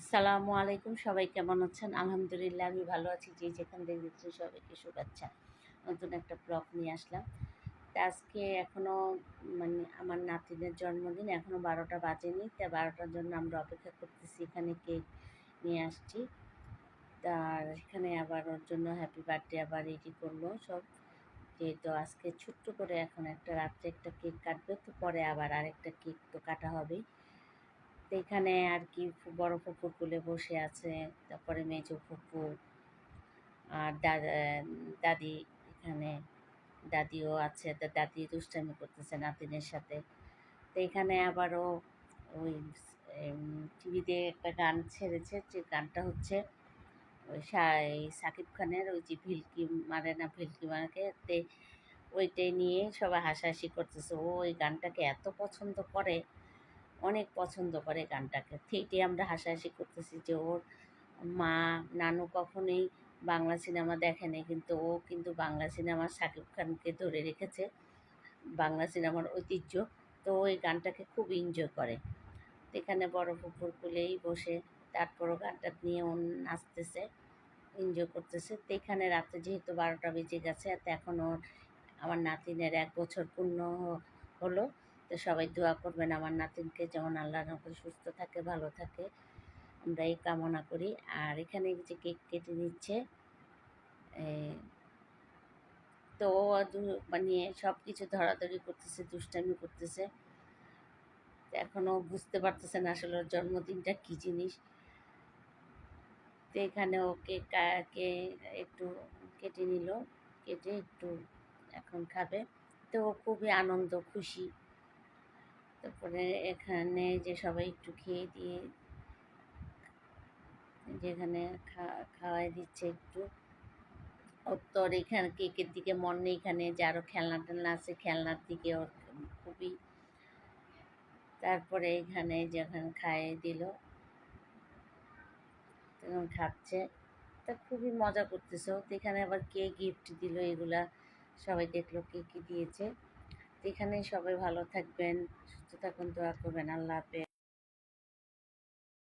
আসসালামু আলাইকুম। সবাই কেমন আছেন? আলহামদুলিল্লাহ, আমি ভালো আছি। যে যেখান থেকে দেখছেন, সবাইকে শুভেচ্ছা। নতুন একটা ব্লগ নিয়ে আসলাম। তা আজকে এখনও মানে আমার নাতিনের জন্মদিন এখনও বারোটা বাজেনি। তা বারোটার জন্য আমরা অপেক্ষা করতেছি, এখানে কেক নিয়ে আসছি। তার এখানে আবার ওর জন্য হ্যাপি বার্থডে আবার রেডি করল সব। যেহেতু আজকে ছোট্ট করে এখন একটা রাত্রে একটা কেক কাটবে, তো পরে আবার আরেকটা কেক তো কাটা হবেই। তো আর কি বড় ফুপু কুলে বসে আছে, তারপরে মেজো ফুপু আর দাদা এখানে, দাদিও আছে, তা দাদি দুষ্টামি করতেছে নাতিনের সাথে। তো এখানে আবারও ওই টিভিতে একটা গান ছেড়েছে, যে গানটা হচ্ছে ওই সাকিব খানের, ওই যে ভিলকি মারে না, ভিলকি মারাকে, তে ওইটাই নিয়ে সবাই হাসাহাসি করতেছে। ও ওই গানটাকে এত পছন্দ করে অনেক পছন্দ করে গানটাকে। সেইটি আমরা হাসাহাসি করতেছি যে ওর মা, নানু কখনোই বাংলা সিনেমা দেখেনি কিন্তু ও কিন্তু বাংলা সিনেমা শাকিব খানকে ধরে রেখেছে, বাংলা সিনেমার ঐতিহ্য। তো ওই গানটাকে খুব এনজয় করে। এখানে বড় পুকুর কুলেই বসে, তারপরও গানটা নিয়ে ও নাচতেছে এনজয় করতেছে। তো এখানে রাতে যেহেতু বারোটা বেজে গেছে, তো এখন ওর, আমার নাতিনের এক বছর পূর্ণ হলো। তো সবাই দোয়া করবেন আমার নাতিনকে যেমন আল্লাহর রহমতে সুস্থ থাকে ভালো থাকে। আমরা এই কামনা করি। আর এখানে যে কেক কেটে নিচ্ছে এ, তো মানে সব কিছু ধরাধরি করতেছে দুষ্টামি করতেছে। এখনও বুঝতে পারতেছে না আসলে জন্মদিনটা কী জিনিস। তো এখানে ওকে কে একটু কেটে নিল কেটে একটু এখন খাবে। তো খুবই আনন্দ খুশি। তারপরে এখানে যে সবাই একটু খেয়ে দিয়ে যেখানে খাওয়াই দিচ্ছে একটু। ওর তো ওর এখানে কেকের দিকে মন নেই এখানে, যে আরও খেলনা টেলনা আছে, খেলনার দিকে ওর খুবই। তারপরে এখানে যখন খাইয়ে দিল, তখন খাচ্ছে। তা খুবই মজা করতেছে। এখানে আবার কে গিফট দিল এগুলা সবাই দেখল, কে কী দিয়েছে। এখানে সবাই ভালো থাকবেন সুস্থ থাকুন দোয়া করবেন আল্লাহ হাফেজ।